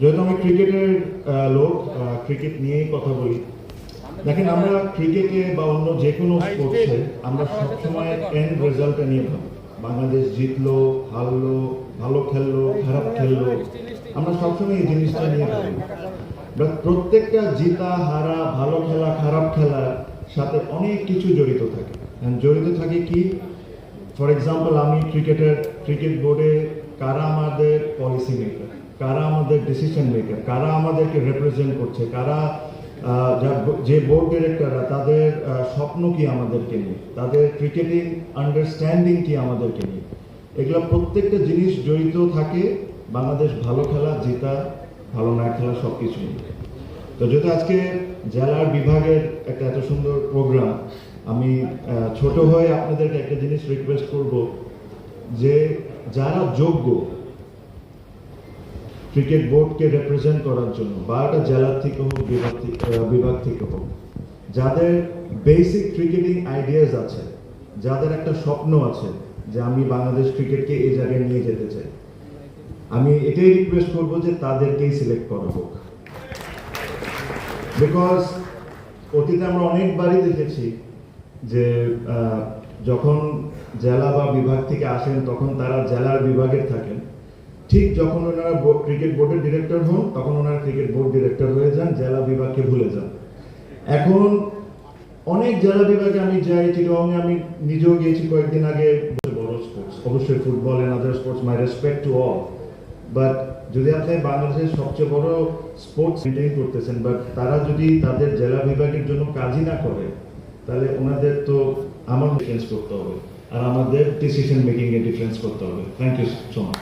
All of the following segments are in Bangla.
যেহেতু আমি ক্রিকেটের লোক ক্রিকেট নিয়েই কথা বলি, দেখেন আমরা ক্রিকেটে বা অন্য যে কোনো স্পোর্টসে আমরা সবসময় এন্ড রেজাল্টটা নিয়ে ভাবি বাংলাদেশ জিতলো, হারলো, ভালো খেললো, খারাপ খেললো, আমরা সবসময় এই জিনিসটা নিয়ে ভাবি প্রত্যেকটা জিতা, হারা, ভালো খেলা, খারাপ খেলার সাথে অনেক কিছু জড়িত থাকে। জড়িত থাকে কি? ফর এক্সাম্পল আমি ক্রিকেটের, ক্রিকেট বোর্ডে কারা আমাদের পলিসি মেকার কারা আমাদের ডিসিশন মেকার কারা আমাদেরকে রিপ্রেজেন্ট করছে, কারা যে বোর্ড ডিরেক্টররা তাদের স্বপ্ন কি আমাদেরকে নিয়ে? তাদের ক্রিকেটিং আন্ডারস্ট্যান্ডিং কি আমাদেরকে নিয়ে? এগুলো প্রত্যেকটা জিনিস জড়িত থাকে বাংলাদেশ ভালো খেলা, জেতা, ভালো না খেলা সব কিছু নিয়ে। তো যেহেতু আজকে জেলার বিভাগের একটা এত সুন্দর প্রোগ্রাম আমি ছোট হয়ে আপনাদেরকে একটা জিনিস রিকোয়েস্ট করব যে, যারা যোগ্য ক্রিকেট বোর্ডকে রিপ্রেজেন্ট করার জন্য বা একটা জেলার থেকে হোক, বিভাগ থেকে বিভাগ থেকে হোক, যাদের বেসিক ক্রিকেটিং আইডিয়াস আছে, যাদের একটা স্বপ্ন আছে যে আমি বাংলাদেশ ক্রিকেটকে এই জায়গায় নিয়ে যেতে চাই, আমি এটাই রিকোয়েস্ট করব যে তাদেরকেই সিলেক্ট করা হোক। বিকজ অতীতে আমরা অনেকবারই দেখেছি যে যখন জেলা বা বিভাগ থেকে আসেন, তখন তারা জেলার বিভাগের থাকেন। ঠিক যখন ওনারা ক্রিকেট বোর্ডের ডিরেক্টর হন, তখন ওনারা ক্রিকেট বোর্ড ডিরেক্টর হয়ে যান, জেলা বিভাগকে ভুলে যান। এখন অনেক জেলা বিভাগে আমি যাই চিটংয়ে আমি নিজেও গিয়েছি কয়েকদিন আগে। বড় স্পোর্টস অবশ্যই football and other sports my respect to all but যদি আপনি বাংলাদেশের সবচেয়ে বড় স্পোর্টস মেনটেন করতেছেন বাট তারা যদি তাদের জেলা বিভাগের জন্য কাজই না করে, তাহলে ওনাদের তো আমার ডিফারেন্স করতে হবে। আর আমাদের ডিসিশন মেকিংয়ে ডিফারেন্স করতে হবে। থ্যাংক ইউ সো মাচ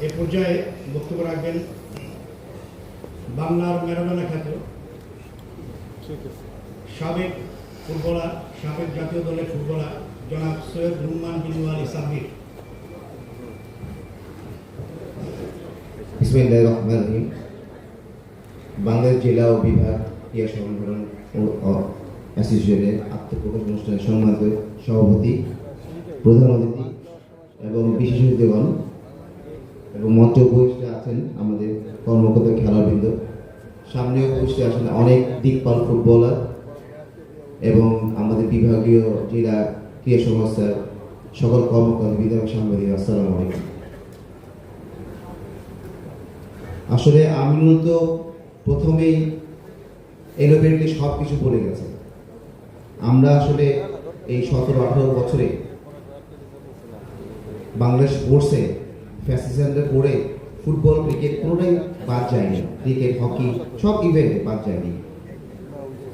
এ পর্যায়ে বক্তব্য রাখবেন বাংলার ম্যারাডোনা খ্যাত সাবেক ফুটবলার, সাবেক জাতীয় দলের ফুটবলার জনাব সৈয়দ রুম্মান বিন আলী সাব্বির রহমান রহিম। বাংলাদেশ জেলা ও বিভাগ ক্রিয়া সংগঠন ও অ- অ্যাসোসিয়েশনের আত্মপ্রকাশ অনুষ্ঠানের সম্মানিত সভাপতি প্রধান অতিথি এবং বিশেষজ্ঞগণ এবং মঞ্চে উপস্থিত আছেন আমাদের কর্মকর্তা খেলাবৃন্দ। সামনে উপস্থিত আছেন অনেক দিকপাল ফুটবলার এবং আমাদের বিভাগীয় জেলা ক্রিয়া সংস্থার সকল কর্মকর্তা, বিধায়ক, সাংবাদিক, আসসালামু আলাইকুম। আসলে আমিনুল তো প্রথমেই এলোভেটলি সব কিছু বলে গেছে। আমরা আসলে এই সতেরো আঠারো বছরে বাংলাদেশ স্পোর্টসে ফ্যাসিজেন্টে পড়ে ফুটবল ক্রিকেট কোনোটাই বাদ যায়নি। ক্রিকেট হকি সব ইভেন্টে বাদ যায়নি।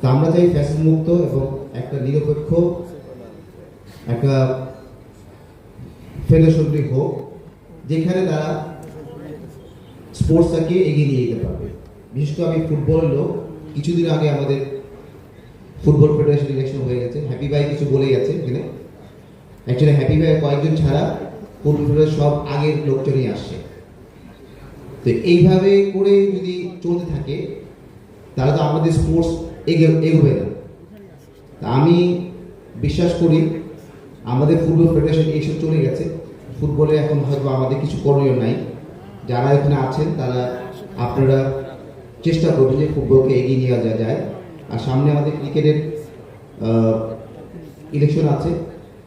তা আমরা চাই ফ্যাসিজ মুক্ত এবং একটা নিরপেক্ষ, একটা ফেডারেশনটি হোক, যেখানে তারা স্পোর্টসটাকে এগিয়ে নিয়ে যেতে পারবে। বিশেষ করে আমি ফুটবলের লোক, কিছুদিন আগে আমাদের ফুটবল ফেডারেশন ইলেকশন হয়ে গেছে। হ্যাপি ভাই কিছু বলেই গেছে এখানে। অ্যাকচুয়ালি হ্যাপি ভাই কয়েকজন ছাড়া ফেডারেশন সব আগের লোকজনই আসছে। তো এইভাবে করে যদি চলতে থাকে, তাহলে তো আমাদের স্পোর্টস এগে এগোবে না। আমি বিশ্বাস করি, আমাদের ফুটবল ফেডারেশন এইসব চলে গেছে। ফুটবলে এখন হয়তো আমাদের কিছু করণীয় নাই। যারা এখানে আছেন, তারা আপনারা চেষ্টা করবেন যে ফুটবলকে এগিয়ে নিয়ে যাওয়া যায়। আর সামনে আমাদের ক্রিকেটের ইলেকশন আছে।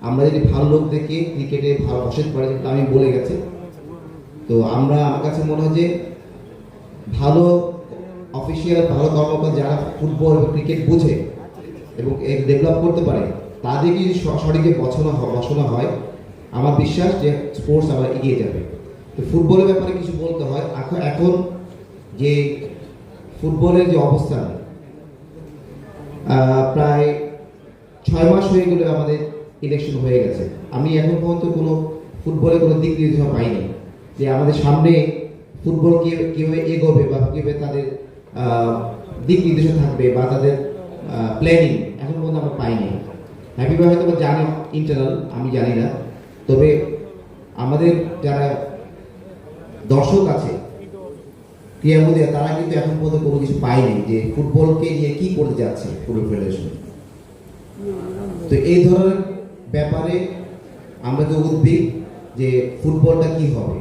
আমরা যদি ভালো লোক দেখে, ক্রিকেটে ভালো বসতে পারি যেটা আমি বলে গেছি, তো আমরা আমার কাছে মনে হয় যে ভালো অফিসিয়াল ভালো কর্মকর্তা যারা ফুটবল ক্রিকেট বোঝে এবং ডেভেলপ করতে পারে, তাদেরকে যদি স- সঠিকভাবে বসানো হয় বসানো হয়, আমার বিশ্বাস যে স্পোর্টস আবার এগিয়ে যাবে। তো ফুটবলের ব্যাপারে কিছু বলতে হয়। এখন এখন যে ফুটবলের যে অবস্থান প্রায় ছয় মাস হয়ে গেলে আমাদের ইলেকশন হয়ে গেছে। আমি এখন পর্যন্ত কোনো ফুটবলে কোনো দিক নির্দেশনা পাইনি যে আমাদের সামনে ফুটবল কীভাবে এগোবে বা কীভাবে তাদের দিক নির্দেশনা থাকবে বা তাদের প্ল্যানিং এখন পর্যন্ত আমরা পাইনি। হ্যাপি ভাই হয়তো বা জানে ইন্টারনাল আমি জানি না। তবে আমাদের যারা দর্শক আছে ক্রীড়ামোদী তারা কিন্তু এখন পর্যন্ত কোনো কিছু পায়নি যে ফুটবলকে নিয়ে কি করতে যাচ্ছে ফুটবল ফেডারেশন তো এই ধরনের ব্যাপারে আমরা তো উদ্বিগ যে ফুটবলটা কি হবে।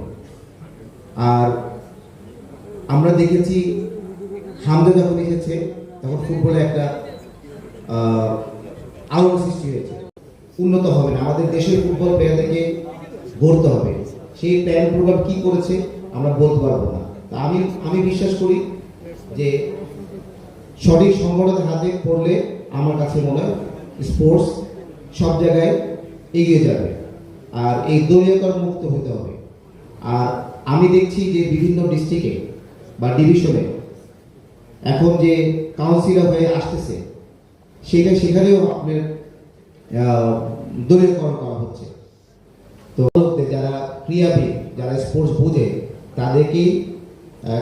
আর আমরা দেখেছি হামদা যখন এসেছে, তখন ফুটবলে একটা আলোড়ন সৃষ্টি হয়েছে। উন্নত হবে না। আমাদের দেশের ফুটবল প্লেয়ারদেরকে গড়তে হবে। সেই প্ল্যান প্রোগ্রাম কি করেছে, আমরা বলতে পারব না। তা আমি আমি বিশ্বাস করি যে সঠিক সংগঠনের হাতে পড়লে আমার কাছে মনে হয় স্পোর্টস সব জায়গায় এগিয়ে যাবে। আর এই দলীয়করণ মুক্ত হতে হবে। আর আমি দেখছি যে বিভিন্ন ডিস্ট্রিক্টে বা ডিভিশনে এখন যে কাউন্সিলর হয়ে আসতেছে, সেটা সেখানেও আপনার দলীয়করণ করা হচ্ছে। তো যারা ক্রীড়াবিদ, যারা স্পোর্টস বোঝে, তাদেরকেই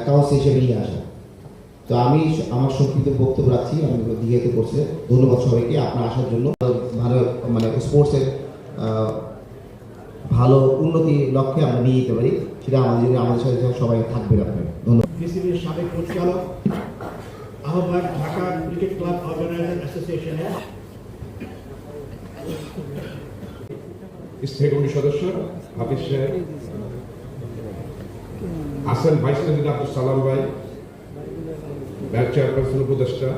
কাউন্সিল হিসেবে নিয়ে আসা। তো আমি আমার সংক্ষিপ্ত বক্তব্য রাখছি আমি দিঘাতে করছি। ধন্যবাদ সবাইকে আপনার আসার জন্য। ভালো মানে স্পোর্টসের ভালো উন্নতি লক্ষ্যে আমরা নিয়ে যেতে পারি। সেটা আমাদের আমাদের সাথে সবাই থাকবে আপনার। ধন্যবাদ। বিসিবির সাবেক পরিচালক আহ্বায়ক ঢাকা ক্রিকেট ক্লাব অর্গানাইজার অ্যাসোসিয়েশনের স্থায়ী কমিটির সদস্য হাফিজ সাহেব আছেন ভাইস প্রেসিডেন্ট আব্দুল সালাম ভাই ব্যাংক চেয়ারপারসন উপদেষ্টা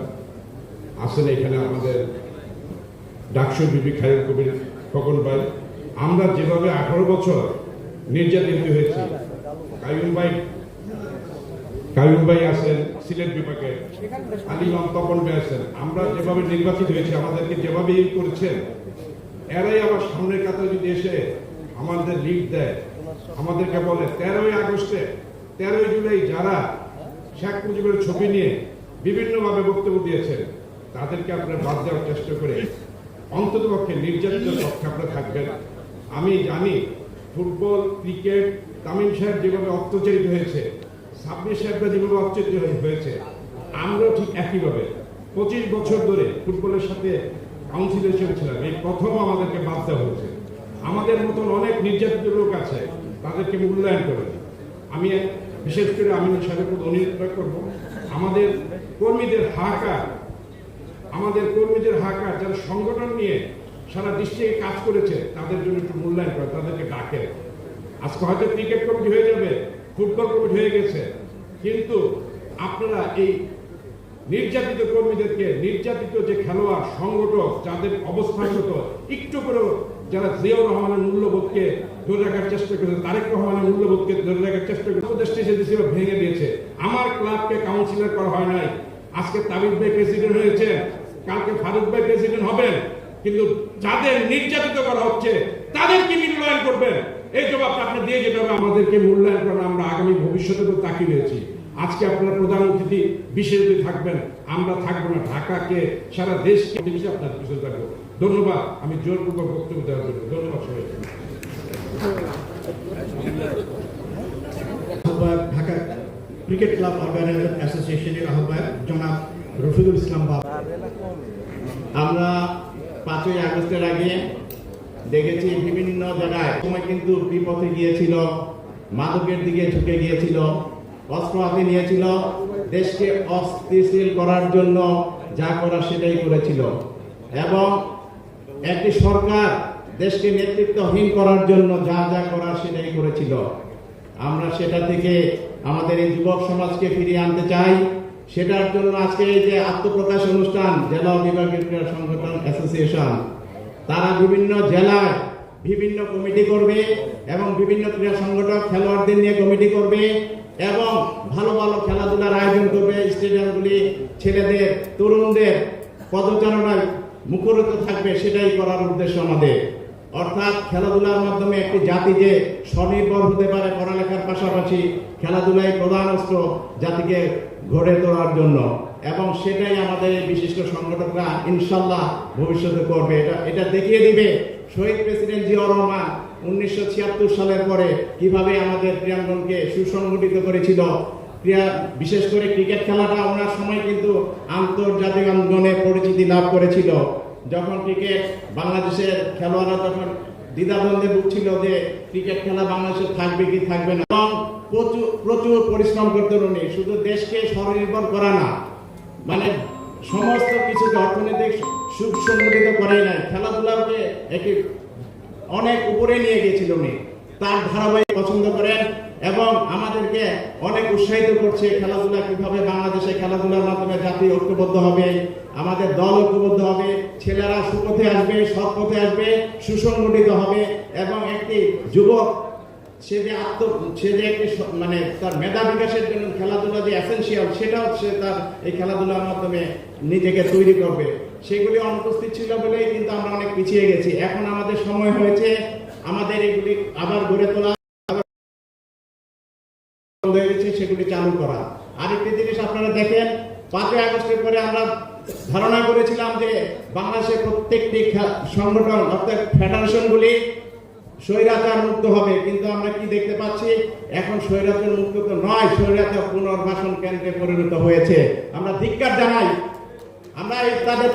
আছেন এখানে আমাদের ডাকসু বিবি কবির খোকন ভাই। আমরা যেভাবে আঠারো বছর নির্যাতিত হয়েছি কায়ুম ভাই কায়ুম ভাই আছেন, সিলেট বিভাগে আলিমাম তপন ভাই আছেন। আমরা যেভাবে নির্বাচিত হয়েছি, আমাদেরকে যেভাবে ই করেছেন, এরাই আবার সামনের কাতারে যদি এসে আমাদের লিড দেয়, আমাদেরকে বলে, তেরোই আগস্টে, তেরোই জুলাই যারা শেখ মুজিবের ছবি নিয়ে বিভিন্নভাবে বক্তব্য দিয়েছেন। তাদেরকে আপনারা বাদ দেওয়ার চেষ্টা করে অন্তত পক্ষে নির্যাতিত পক্ষে আপনারা থাকবেন। আমি জানি ফুটবল, ক্রিকেট, তামিম সাহেব যেভাবে অত্যাচারিত হয়েছে, সাব্বির সাহেবরা যেভাবে অত্যাচারিত হয়েছে, আমরাও ঠিক একইভাবে। পঁচিশ বছর ধরে ফুটবলের সাথে কাউন্সিল হিসেবে ছিলাম এই প্রথম আমাদেরকে বাদ দেওয়া হয়েছে। আমাদের মতন অনেক নির্যাতিত লোক আছে, তাদেরকে মূল্যায়ন করে আমি বিশেষ করে আমি সাহেবের প্রতি অনুরোধ করব। আমাদের কর্মীদের হাহাকার, আমাদের কর্মীদের হাহাকার, যারা সংগঠন নিয়ে সারা ডিস্ট্রিক্টে কাজ করেছে, তাদের জন্য একটু মূল্যায়ন করে, তাদেরকে ডাকে। আজকে হয়তো ক্রিকেট কমিটি হয়ে যাবে, ফুটবল কমিটি হয়ে গেছে, কিন্তু আপনারা এই নির্যাতিত কর্মীদেরকে, নির্যাতিত যে খেলোয়াড়, সংগঠক, যাদের অবস্থানগত, একটু করেও যারা জিয়াউর রহমানের মূল্যবোধকে ধরে রাখার চেষ্টা করেছে তারেক রহমানের মূল্যবোধকে ধরে রাখার চেষ্টা করেছে ভেঙে দিয়েছে। আমার ক্লাবকে কাউন্সিলর করা হয় নাই। আজকে তাবিব ভাই প্রেসিডেন্ট হয়েছে। কালকে ফারুক ভাই প্রেসিডেন্ট হবেন। কিন্তু যাদের নির্যাতিত করা হচ্ছে মূল্যায়ন করবেন। এই জবাবটা আপনি দিয়ে যেতে হবে। আমাদেরকে মূল্যায়ন করা আমরা আগামী ভবিষ্যতে তো তাকিয়ে রয়েছি। আজকে আপনার প্রধান অতিথি বিশেষ থাকবেন। আমরা থাকব না। ঢাকাকে, সারা দেশকে। আপনার পিছনে থাকব। ধন্যবাদ। আমি জোরপূর্বক বক্তব্য দেওয়ার জন্য। ধন্যবাদ ঢাকা ক্রিকেট ক্লাব অর্গানাইজার অ্যাসোসিয়েশনের আহ্বায়ক জনাব রফিকুল ইসলাম বাবা। আমরা পাঁচই আগস্টের আগে দেখেছি বিভিন্ন জায়গায় সময় কিন্তু বিপথে গিয়েছিল, মাদকের দিকে ঝুঁকে গিয়েছিল, অস্ত্র হাতে নিয়েছিল, দেশকে অস্থিতিশীল করার জন্য যা করা সেটাই করেছিল। এবং একটি সরকার দেশকে নেতৃত্বহীন করার জন্য যা যা করার সেটাই করেছিল। আমরা সেটা থেকে আমাদের এই যুবক সমাজকে ফিরিয়ে আনতে চাই। সেটার জন্য আজকে এই যে আত্মপ্রকাশ অনুষ্ঠান, জেলা বিভাগীয় ক্রীড়া সংগঠন অ্যাসোসিয়েশন, তারা বিভিন্ন জেলায় বিভিন্ন কমিটি করবে এবং বিভিন্ন ক্রীড়া সংগঠক, খেলোয়াড়দের নিয়ে কমিটি করবে এবং ভালো ভালো খেলাধুলার আয়োজন করবে। স্টেডিয়ামগুলি ছেলেদের, তরুণদের পদচারণায় মুখরিত থাকবে, সেটাই করার উদ্দেশ্য আমাদের। অর্থাৎ খেলাধুলার মাধ্যমে একটি জাতি যে স্বনির্ভর হতে পারে পড়ালেখার পাশাপাশি, খেলাধুলাই প্রধান অস্ত্র জাতিকে গড়ে তোলার জন্য। এবং সেটাই আমাদের বিশিষ্ট সংগঠকরা ইনশাল্লাহ ভবিষ্যতে করবে। এটা এটা দেখিয়ে দিবে শহীদ প্রেসিডেন্ট জিয়াউর রহমান উনিশশো ছিয়াত্তর সালের পরে কীভাবে আমাদের ক্রীড়াঙ্গনকে সুসংগঠিত করেছিল। ক্রীড়া, বিশেষ করে ক্রিকেট খেলাটা ওনার সময় কিন্তু আন্তর্জাতিক অঙ্গনে পরিচিতি লাভ করেছিল। যখন ক্রিকেট বাংলাদেশের খেলোয়াড়রা যখন দ্বিধাদ্বন্দ্বে ভুগছিল যে ক্রিকেট খেলা বাংলাদেশে থাকবে কি থাকবে না। এবং প্রচুর প্রচুর পরিশ্রম করতে উনি শুধু দেশকে স্বনির্ভর করা না মানে সমস্ত কিছুকে অর্থনৈতিক সুখ সংগঠিত করে নাই। খেলাধুলাকে একটি অনেক উপরে নিয়ে গেছিল উনি তার ধারাবাহিক পছন্দ করেন এবং আমাদেরকে অনেক উৎসাহিত করছে খেলাধুলা কীভাবে বাংলাদেশে খেলাধুলার মাধ্যমে জাতি ঐক্যবদ্ধ হবে। আমাদের দল ঐক্যবদ্ধ হবে, ছেলেরা সুপথে আসবে সৎ পথে আসবে, সুসংগঠিত হবে এবং একটি যুবক, সে যে আত্ম, সে যে একটি মানে তার মেধা বিকাশের জন্য খেলাধুলা যে এসেনশিয়াল সেটা হচ্ছে তার এই খেলাধুলার মাধ্যমে নিজেকে তৈরি করবে। সেগুলি অনুপস্থিত ছিল বলেই কিন্তু আমরা অনেক পিছিয়ে গেছি। এখন আমাদের সময় হয়েছে, আমাদের এগুলি আবার গড়ে তোলা সেগুলি চালু করা। আরেকটি জিনিস আপনারা দেখেন, পাঁচই আগস্টের পরে আমরা ধারণা করেছিলাম যে বাংলাদেশের প্রত্যেকটি সংগঠন অর্থাৎ ফেডারেশনগুলি স্বৈরাচার মুক্ত হবে। কিন্তু আমরা কি দেখতে পাচ্ছি? এখন স্বৈরাচার মুক্ত তো নয়, স্বৈরাচার পুনর্বাসন কেন্দ্রে পরিণত হয়েছে। আমরা ধিক্কার জানাই, আমরা তাদের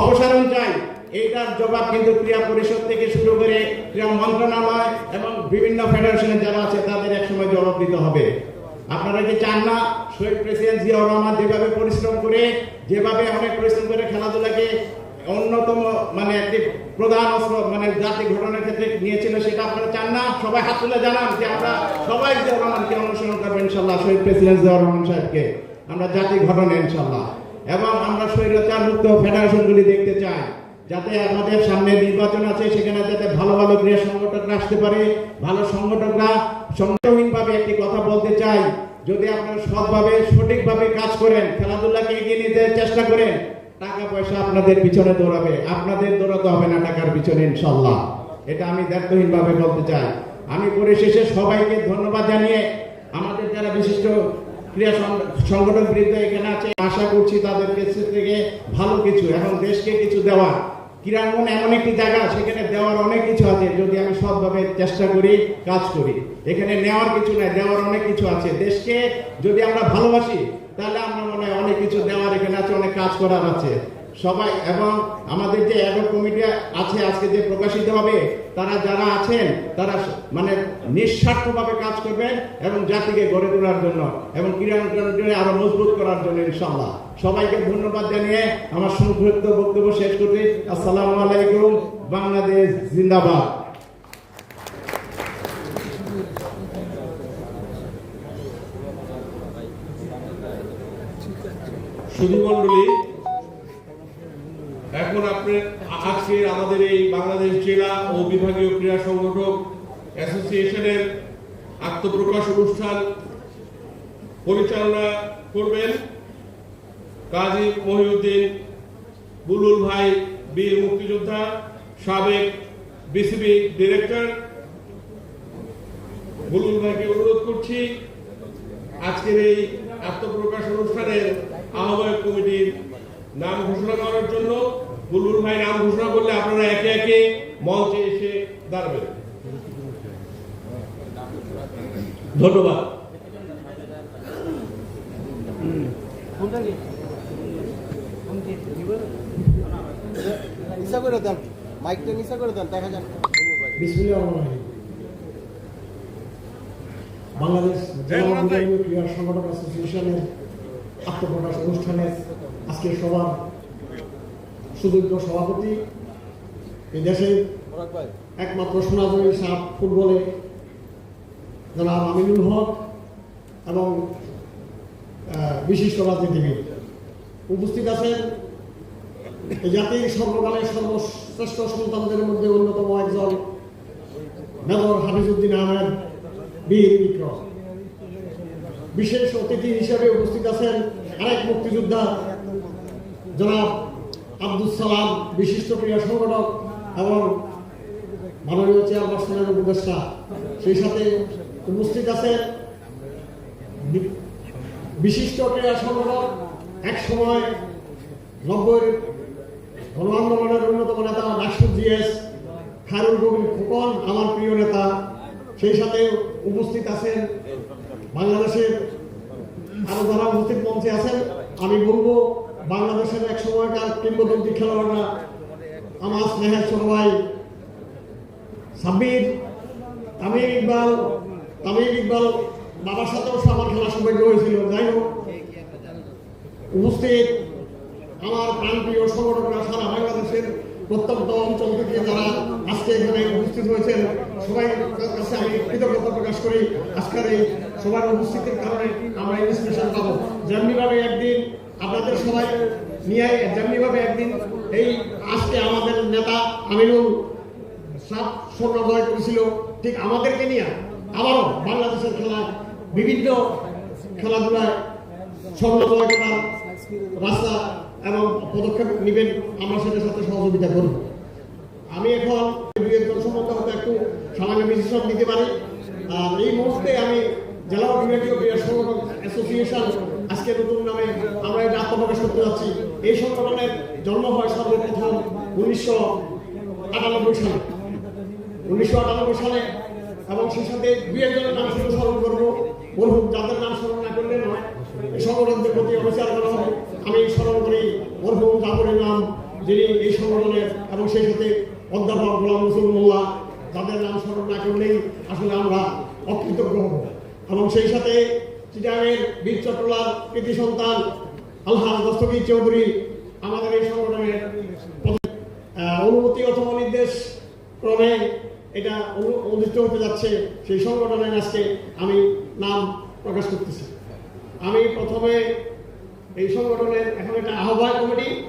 অপসারণ চাই। এইটার জবাব কিন্তু ক্রীড়া পরিষদ থেকে শুরু করে ক্রীড়া মন্ত্রণালয় এবং বিভিন্ন ফেডারেশনে যারা আছে, তাদের একসময় জবাব দিতে হবে। আপনারা কি চান না, শহীদ প্রেসিডেন্ট জিয়াউর রহমান যেভাবে পরিশ্রম করে, যেভাবে অনেক পরিশ্রম করে খেলাধুলাকে অন্যতম মানে একটি প্রধান অস্ত্র মানে জাতি ঘটনার ক্ষেত্রে নিয়েছিল, সেটা আপনারা চান না। সবাই হাত তুলে জানান যে আমরা সবাই জিয়াউর রহমানকে অনুসরণ করব ইনশাল্লাহ, শহীদ প্রেসিডেন্ট জিয়াউর রহমান সাহেবকে। আমরা জাতি ঘটনা ইনশাল্লাহ। এবং আমরা স্বৈরাচার মুক্ত ফেডারেশনগুলি দেখতে চাই। যাতে আমাদের সামনে নির্বাচন আছে, সেখানে যাতে ভালো ভালো ক্রীড়া সংগঠকরা আসতে পারে, ভালো সংগঠকরা সংগঠনহীনভাবে একটি কথা বলতে চাই। যদি আপনারা সৎভাবে, সঠিকভাবে কাজ করেন, খেলাধুলাকে এগিয়ে নিতে চেষ্টা করেন টাকা পয়সা আপনাদের পিছনে দৌড়াবে। আপনাদের দৌড়াতে হবে না টাকার পিছনে ইনশাল্লাহ এটা আমি দায়িত্বহীনভাবে বলতে চাই। আমি পরিশেষে সবাইকে ধন্যবাদ জানিয়ে আমাদের যারা বিশিষ্ট ক্রীড়া সং- সংগঠন বৃদ্ধ এখানে আছে, আশা করছি তাদের থেকে ভালো কিছু এবং দেশকে কিছু দেওয়া ক্রীড়াঙ্গন এমন একটি জায়গা, সেখানে দেওয়ার অনেক কিছু আছে। যদি আমি সৎভাবে চেষ্টা করি, কাজ করি, এখানে নেওয়ার কিছু নাই, দেওয়ার অনেক কিছু আছে। দেশকে যদি আমরা ভালোবাসি, তাহলে আমরা মনে হয় অনেক কিছু দেওয়ার এখানে আছে, অনেক কাজ করার আছে। সবাই এবং আমাদের যে একক কমিটি আছে আজকে যে প্রকাশিত হবে, তারা যারা আছেন, তারা মানে নিঃস্বার্থভাবে কাজ করবেন এবং জাতিকে গড়ে তোলার জন্য এবং ক্রীড়া অঙ্গনকে আরও মজবুত করার জন্য ইনশাল্লাহ সবাইকে ধন্যবাদ জানিয়ে আমার সংক্ষিপ্ত বক্তব্য শেষ করছি। আসসালামু আলাইকুম, বাংলাদেশ জিন্দাবাদ। সুধীমণ্ডলী এখন আপনি আজকে আমাদের এই বাংলাদেশ জেলা ও বিভাগীয় ক্রীড়া সংগঠক অ্যাসোসিয়েশনের আত্মপ্রকাশ অনুষ্ঠান পরিচালনা করবেন কাজী মহিউদ্দিন বুলুল ভাই, বীর মুক্তিযোদ্ধা, সাবেক বিসিবি ডিরেক্টর। বুলুল ভাইকে অনুরোধ করছি, আজকের এই আত্মপ্রকাশ অনুষ্ঠানের আহ্বায়ক কমিটির নাম ঘোষণা করার জন্য বুলবুল ভাই নাম ঘোষণা করলে আপনারা একে একে মঞ্চে এসে দাঁড়াবেন। ধন্যবাদ। নিচা করে দেন মাইকটা নিচা করে দেন দেখা যাক। বিসমিল্লাহির রহমানির রহিম। বাংলাদেশ সংগঠক অ্যাসোসিয়েশনের আত্মপ্রকাশ অনুষ্ঠানে আজকে সবার সুযোগ্য সভাপতি এই দেশের একমাত্র সোনাজয়ী সাপ ফুটবলে জনাব আমিনুল হক এবং বিশিষ্ট রাজনীতিবিদ। উপস্থিত আছেন জাতির সর্বকালের সর্বশ্রেষ্ঠ সন্তানদের মধ্যে অন্যতম একজন মেজর হাফিজউদ্দিন আহমেদ বীর বিক্রম বিশেষ অতিথি হিসেবে উপস্থিত আছেন আরেক মুক্তিযোদ্ধা জনাব আব্দুল সালাম, বিশিষ্ট ক্রীড়া সংগঠক এবং মাননীয় চেয়ারপারসনের উপদেষ্টা। সেই সাথে উপস্থিত আছেন বিশিষ্ট ক্রীড়া সংগঠক, এক সময় নব্বই গণ আন্দোলনের অন্যতম নেতা ডাকসুর জিএস খায়রুল কবির খোকন, আমার প্রিয় নেতা। সেই সাথে উপস্থিত আছেন বাংলাদেশের আরও যারা উপস্থিত মঞ্চে আছেন, আমি বলব বাংলাদেশের এক সময়কার কিংবদন্তি খেলোয়াড়রা? আমার স্নেহের ভাই সাব্বির তামির ইকবাল তামির ইকবাল বাবার সাথেও আমার খেলা সৌভাগ্য হয়েছিল। যাই হোক, উপস্থিত আমার প্রাণপ্রিয় সংগঠকরা সারা বাংলাদেশের প্রত্যন্ত অঞ্চল থেকে যারা আজকে এখানে উপস্থিত হয়েছেন, সবাই কাছে আমি কৃতজ্ঞতা প্রকাশ করি। আজকের এই সবার উপস্থিতির কারণে আমরা ইন্সপিরেশন পাবো। যেমনিভাবে একদিন আপনাদের সবাই নিয়ে যেমনিভাবে একদিন এই আজকে আমাদের নেতা আমিনুল সাত স্বর্ণ করেছিল, ঠিক আমাদেরকে নিয়ে আবারও বাংলাদেশের খেলা, বিভিন্ন খেলাধুলায় স্বর্ণ জয় করার রাস্তা এবং পদক্ষেপ নেবেন আমরা সেটার সাথে সহযোগিতা করব। আমি এখন দুই একজন সম্বন্ধে হয়তো একটু সামান্য বিশেষণ দিতে পারি। আর এই মুহূর্তে আমি জেলা বিভাগীয় ক্রীড়া সংগঠন অ্যাসোসিয়েশন আজকে নতুন নামে আমরা এটা আত্মপ্রকাশ করতে যাচ্ছি। এই সংগঠনের জন্ম হয় সর্বপ্রথম উনিশশো আটানব্বই সালে। উনিশশো আটানব্বই সালে এবং সেই সাথে দুই একজনের নাম শুধু স্মরণ করব। মরহুম যাদের নাম স্মরণ না করলে নয়, এই সংগঠনদের প্রতি অবিচার করা হবে আমি স্মরণ করি মরহুম জাফরের নাম যিনি এই সংগঠনের এবং সেই সাথে অধ্যাপক গোলাম রসুল মোল্লা, যাদের নাম স্মরণ না করলেই আসলে আমরা অকৃতজ্ঞ হব। এবং সেই সাথে চিটাঙের বীর চট্টলার কৃতি সন্তান আলহাজ দস্তগীর চৌধুরী, আমাদের এই সংগঠনের অনুমতি অথবা নির্দেশ ক্রমে এটা অনু- অনুষ্ঠিত হতে যাচ্ছে। সেই সংগঠনের আজকে আমি নাম প্রকাশ করতেছি। আমি প্রথমে এই সংগঠনের এখন একটা আহ্বায়ক কমিটি,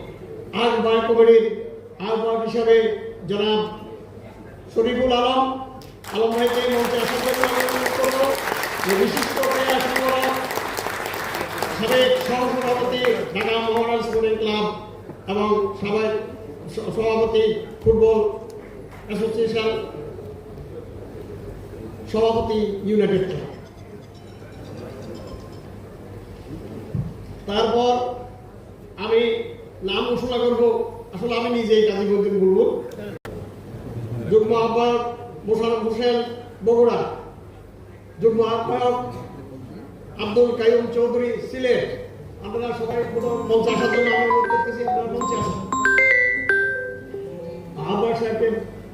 আহ্বায়ক কমিটির আহ্বায়ক হিসাবে জনাব শরীফুল আলম আলম ভাইকে মঞ্চে আসার জন্য সহসভাপতি ঢাকা মোহনবাগান স্টুডেন্ট ক্লাব এবং সাবেক সভাপতি ফুটবল অ্যাসোসিয়েশন সভাপতি ইউনাইটেড ক্লাব। তারপর আমি নাম ঘোষণা করব। আসলে আমি নিজেই কাজী বলতেন বলব যুগ্ম আহ্বায়ক মোশারফ হোসেন বগুড়া। যুগ্ম আহ্বায়ক আব্দুল কাইম চৌধুরী, সিলেট। আপনারা সবাই মঞ্চে আসার জন্য আমি অনুরোধ করতেছি, আপনারা মঞ্চে আসুন। আহ্বান সাহেবকে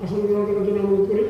আসন গ্রহণ করার জন্য অনুরোধ করি।